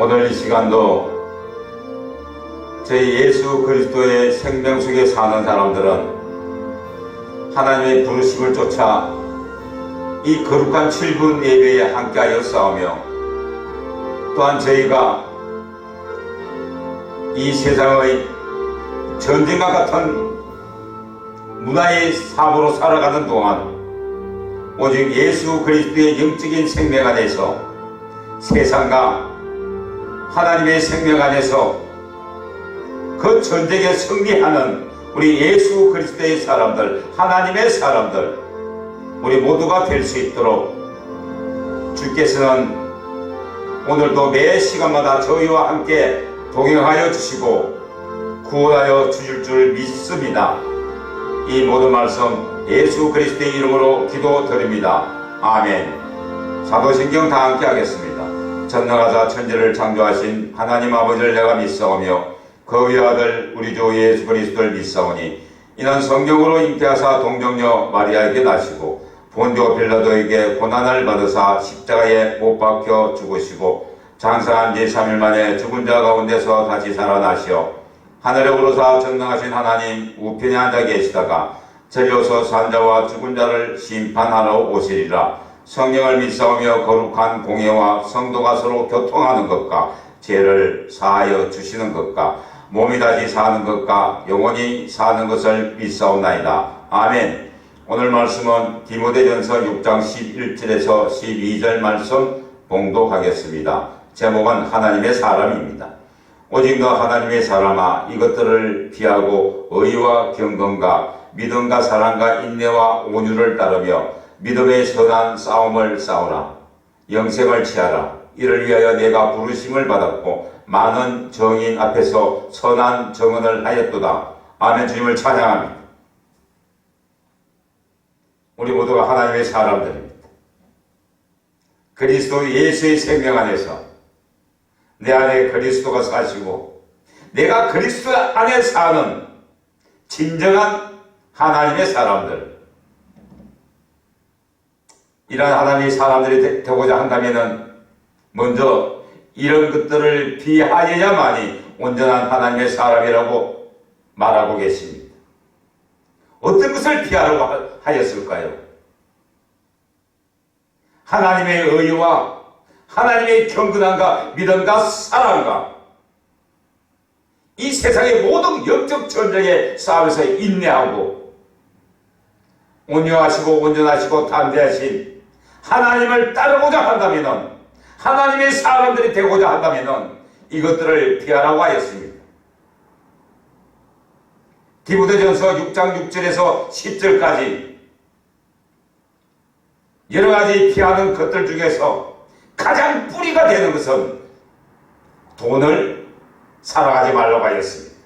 오늘 이 시간도 제 예수 그리스도의 생명 속에 사는 사람들은 하나님의 부르심을 쫓아 이 거룩한 7분 예배에 함께하여 싸우며 또한 저희가 이 세상의 전쟁과 같은 문화의 삶으로 살아가는 동안 오직 예수 그리스도의 영적인 생명 안에서 세상과 하나님의 생명 안에서 그 전쟁에 승리하는 우리 예수 그리스도의 사람들, 하나님의 사람들, 우리 모두가 될 수 있도록 주께서는 오늘도 매 시간마다 저희와 함께 동행하여 주시고 구원하여 주실 줄 믿습니다. 이 모든 말씀 예수 그리스도의 이름으로 기도드립니다. 아멘. 사도신경 다 함께 하겠습니다. 전능하사 천지를 창조하신 하나님 아버지를 내가 믿사오며 그 외아들 우리 주 예수 그리스도를 믿사오니 이는 성경으로 잉태하사 동정녀 마리아에게 나시고 본조 빌라도에게 고난을 받으사 십자가에 못 박혀 죽으시고 장사한 지 3일 만에 죽은 자 가운데서 다시 살아나시어 하늘에 오르사 전능하신 하나님 우편에 앉아 계시다가 전려서 산자와 죽은 자를 심판하러 오시리라 성령을 믿사오며 거룩한 공예와 성도가 서로 교통하는 것과 죄를 사하여 주시는 것과 몸이 다시 사는 것과 영원히 사는 것을 믿사옵나이다. 아멘. 오늘 말씀은 디모데전서 6장 11절에서 12절 말씀 봉독하겠습니다. 제목은 하나님의 사람입니다. 오직 너 하나님의 사람아 이것들을 피하고 의와 경건과 믿음과 사랑과 인내와 온유를 따르며 믿음의 선한 싸움을 싸우라. 영생을 취하라. 이를 위하여 내가 부르심을 받았고 많은 정인 앞에서 선한 정언을 하였도다. 아멘 주님을 찬양합니다. 우리 모두가 하나님의 사람들입니다. 그리스도 예수의 생명 안에서 내 안에 그리스도가 사시고 내가 그리스도 안에 사는 진정한 하나님의 사람들 이런 하나님의 사람들이 되, 되고자 한다면은 먼저 이런 것들을 피하여야만이 온전한 하나님의 사람이라고 말하고 계십니다. 어떤 것을 피하라고 하였을까요? 하나님의 의와 하나님의 경건함과 믿음과 사랑과 이 세상의 모든 영적 전쟁의 싸움에서 인내하고 온유하시고 온전하시고 담대하신 하나님을 따르고자 한다면 하나님의 사람들이 되고자 한다면 이것들을 피하라고 하였습니다. 디모데전서 6장 6절에서 10절까지 여러 가지 피하는 것들 중에서 가장 뿌리가 되는 것은 돈을 사랑하지 말라고 하였습니다.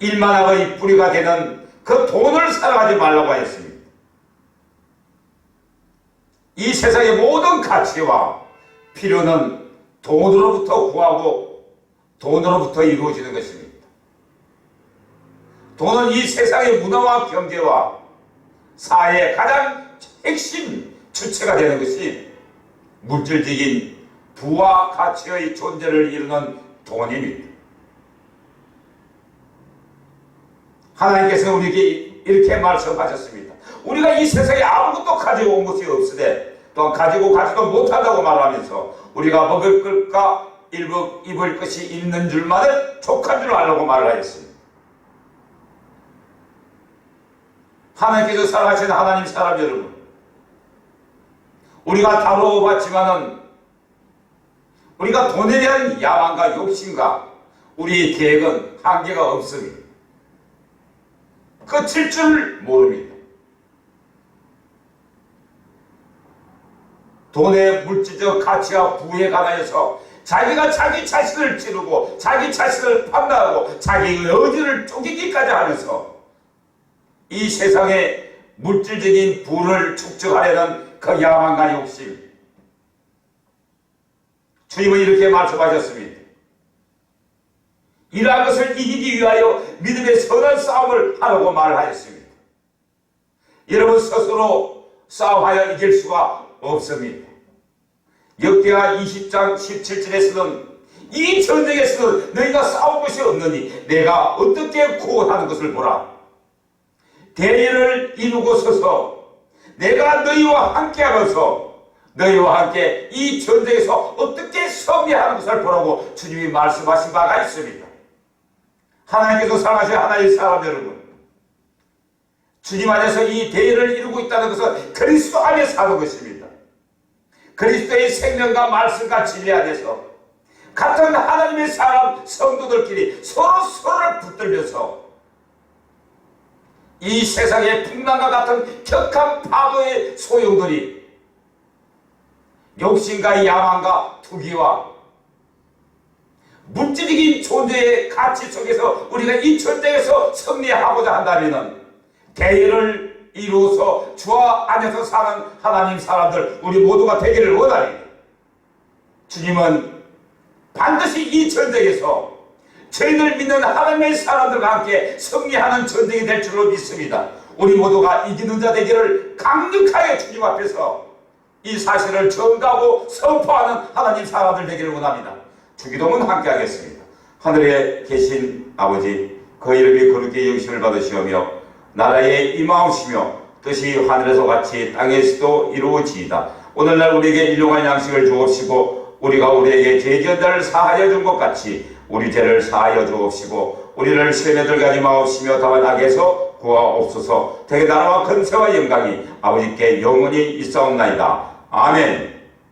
일만함의 뿌리가 되는 그 돈을 사랑하지 말라고 하였습니다. 이 세상의 모든 가치와 필요는 돈으로부터 구하고 돈으로부터 이루어지는 것입니다. 돈은 이 세상의 문화와 경제와 사회의 가장 핵심 주체가 되는 것이 물질적인 부와 가치의 존재를 이루는 돈입니다. 하나님께서 우리에게 이렇게 말씀하셨습니다. 우리가 이 세상에 아무것도 가지고 온 것이 없으되 또한 가지고 가지도 못한다고 말하면서 우리가 먹을 것과 입을, 것이 있는 줄만을 족한 줄 알라고 말을 하였습니다. 하나님께서 사랑하시는 하나님 사람 여러분 우리가 다뤄봤지만은 우리가 돈에 대한 야망과 욕심과 우리의 계획은 한계가 없습니다. 끝일 줄 모릅니다. 돈의 물질적 가치와 부에 관하여서 자기가 자기 자신을 찌르고 자기 자신을 판단하고 자기의 의지를 쪼개기까지 하면서 이 세상에 물질적인 부를 축적하려는 그 야망과 욕심 주님은 이렇게 말씀하셨습니다. 이러한 것을 이기기 위하여 믿음의 선한 싸움을 하라고 말하였습니다. 여러분 스스로 싸움하여 이길 수가 없습니다. 역대하 20장 17절에서는 이 전쟁에서는 너희가 싸울 것이 없느니 내가 어떻게 구원하는 것을 보라. 대의를 이루고 서서 내가 너희와 함께 하면서 너희와 함께 이 전쟁에서 어떻게 승리하는 것을 보라고 주님이 말씀하신 바가 있습니다. 하나님께서 사랑하신 하나님의 사람 여러분 주님 안에서 이 대의를 이루고 있다는 것은 그리스도 안에 사는 것입니다. 그리스도의 생명과 말씀과 진리 안에서 같은 하나님의 사람 성도들끼리 서로 서로를 붙들면서 이 세상의 풍랑과 같은 격한 파도의 소용돌이 욕심과 야망과 투기와 물질적인 존재의 가치 속에서 우리가 이 전쟁에서 승리하고자 한다면 대의를 이루어서 주와 안에서 사는 하나님 사람들 우리 모두가 되기를 원하니 주님은 반드시 이 전쟁에서 저희들 믿는 하나님의 사람들과 함께 승리하는 전쟁이 될 줄로 믿습니다. 우리 모두가 이기는 자 되기를 강력하게 주님 앞에서 이 사실을 전가하고 선포하는 하나님 사람들 되기를 원합니다. 주기도문 함께 하겠습니다. 하늘에 계신 아버지 그 이름이 거룩히 영심을 받으시오며 나라에 임하옵시며 뜻이 하늘에서 같이 땅에서도 이루어지이다. 오늘날 우리에게 일용할 양식을 주옵시고 우리가 우리에게 자를 사하여 준 것 같이 우리 죄를 사하여 주옵시고 우리를 시험에 들게 하지 마옵시며 다만 악에서 구하옵소서 대개 나라와 근세와 영광이 아버지께 영원히 있사옵나이다. 아멘